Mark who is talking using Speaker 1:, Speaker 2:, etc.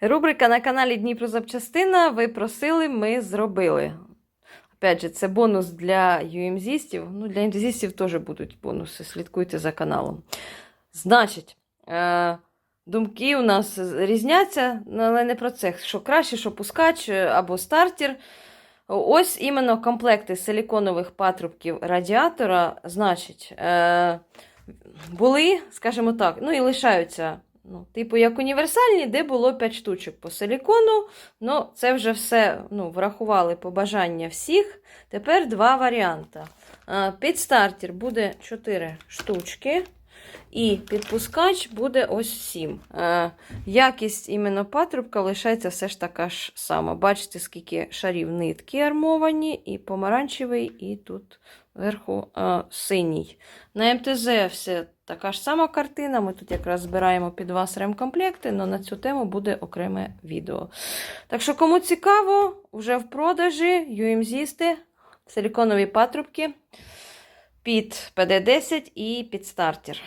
Speaker 1: Рубрика на каналі Дніпро Запчастина. Ви просили, ми зробили. Опять же, це бонус для UMZ-стів. Ну, для МТЗістів теж будуть бонуси. Слідкуйте за каналом. Значить, е, думки у нас різняться, але не про це. Що краще, що пускач або стартер. Ось іменно комплекти силіконових патрубків радіатора, значить, е, були, скажімо так, ну і лишаються, ну, типу, як універсальні, де було 5 штучок по силікону. Ну, це вже все ну, врахували побажання всіх. Тепер два варіанти. Підстартер буде 4 штучки. І підпускач буде ось 7. Е, якість іменно патрубка лишається все ж така ж сама. Бачите, скільки шарів нитки армовані, і помаранчевий, і тут зверху е, синій. На МТЗ все така ж сама картина. Ми тут якраз збираємо під вас ремкомплекти, але на цю тему буде окреме відео. Так що, кому цікаво, вже в продажі UMZ-сти, силіконові патрубки під ПД-10 і під стартер.